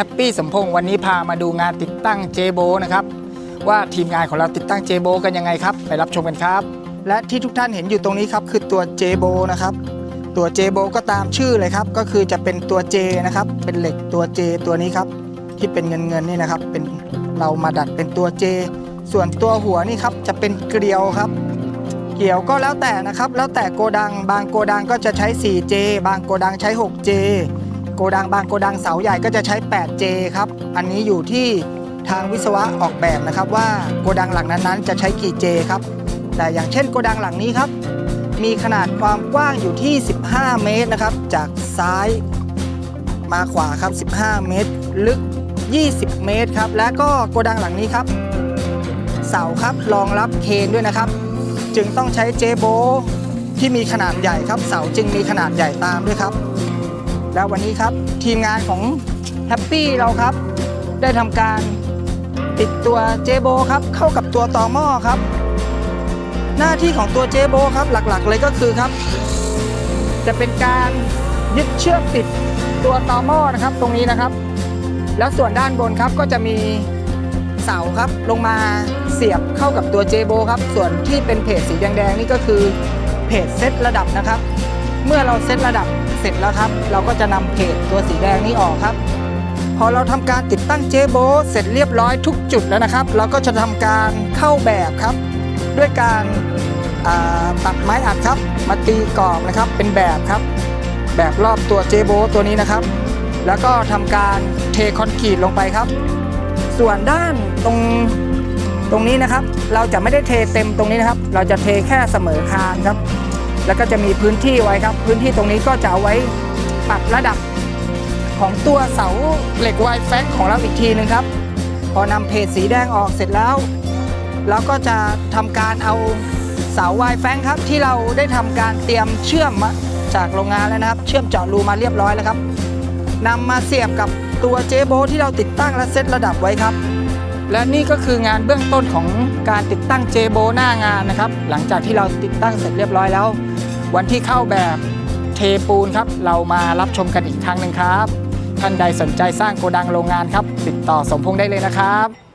แฮปปี้สมพงษ์วันนี้พามาดูงานติดตั้งเจโบนะครับ ว่าทีมงานของเราติดตั้งเจโบกันยังไงครับ ไปรับชมกันครับ และที่ทุกท่านเห็นอยู่ตรงนี้ครับคือตัวเจโบนะครับ ตัวเจโบก็ตามชื่อเลยครับ ก็คือจะเป็นตัวเจนะครับ เป็นเหล็กตัวเจตัวนี้ครับ ที่เป็นเงินเงินนี่นะครับ เป็นเรามาดัดเป็นตัวเจส่วนตัวหัวนี่ครับจะเป็นเกลียวครับ เกลียวก็แล้วแต่นะครับ แล้วแต่โกดัง บางโกดังก็จะใช้ 4J บางโกดังใช้ 6J โกดังบางโกดังเสาใหญ่ก็จะใช้ 8J ครับ อันนี้อยู่ที่ทางวิศวะออกแบบนะครับว่าโกดังหลังนั้นๆ จะใช้กี่ J ครับ แต่อย่างเช่นโกดังหลังนี้ครับ มีขนาดความกว้างอยู่ที่ 15 เมตรนะครับ จากซ้ายมาขวาครับ 15 เมตร ลึก 20 เมตรครับ และก็โกดังหลังนี้ครับ เสาครับรองรับเคนด้วยนะครับ จึงต้องใช้เจโบที่มีขนาดใหญ่ครับ เสาจึงมีขนาดใหญ่ตามด้วยครับ แล้ววันนี้ครับทีมงานของแฮปปี้เราครับ ได้ทำการติดตัวเจโบครับเข้ากับตัวต่อหม้อครับ หน้าที่ของตัวเจโบครับหลักๆ เลยก็คือครับ จะเป็นการยึดเชือกติดตัวต่อหม้อนะครับตรงนี้นะครับ แล้วส่วนด้านบนครับก็จะมีเสาครับลงมาเสียบเข้ากับตัวเจโบครับ ส่วนที่เป็นเพจสีแดงๆนี่ก็คือเพจเซตระดับนะครับ เมื่อเราเซตระดับเสร็จแล้วครับ เราก็จะนำเพจตัวสีแดงนี้ออกครับ พอเราทำการติดตั้งเจโบเสร็จเรียบร้อยทุกจุดแล้วนะครับ เราก็จะทำการเข้าแบบครับ ด้วยการตัดไม้อัดครับ มาตีกรอบนะครับเป็นแบบครับ แบบรอบตัวเจโบตัวนี้นะครับ แล้วก็ทำการเทคอนกรีตลงไปครับ ส่วนด้านตรงตรงนี้นะครับ เราจะไม่ได้เทเต็มตรงนี้นะครับ เราจะเทแค่เสมอคานครับ แล้วก็จะมีพื้นที่ไว้ครับ พื้นที่ตรงนี้ก็จะเอาไว้ปรับระดับของตัวเสาเหล็กไวแฟกของเราอีกทีหนึงครับ พอนำเพจสีแดงออกเสร็จแล้ว เราก็จะทำการเอาเสาไวแฟงครับ ที่เราได้ทำการเตรียมเชื่อมมาจากโรงงานแล้วนะครับ เชื่อมเจาะรูมาเรียบร้อยแล้วครับนำมาเสียบกับตัวเจโบที่เราติดตั้งและเซตระดับไว้ครับ และนี่ก็คืองานเบื้องต้นของการติดตั้งเจโบหน้างานนะครับ หลังจากที่เราติดตั้งเสร็จเรียบร้อยแล้ว วันที่เข้าแบบเทปูนครับ เรามารับชมกันอีกครั้งหนึ่งครับ ท่านใดสนใจสร้างโกดังโรงงานครับ ติดต่อสมพงษ์ได้เลยนะครับ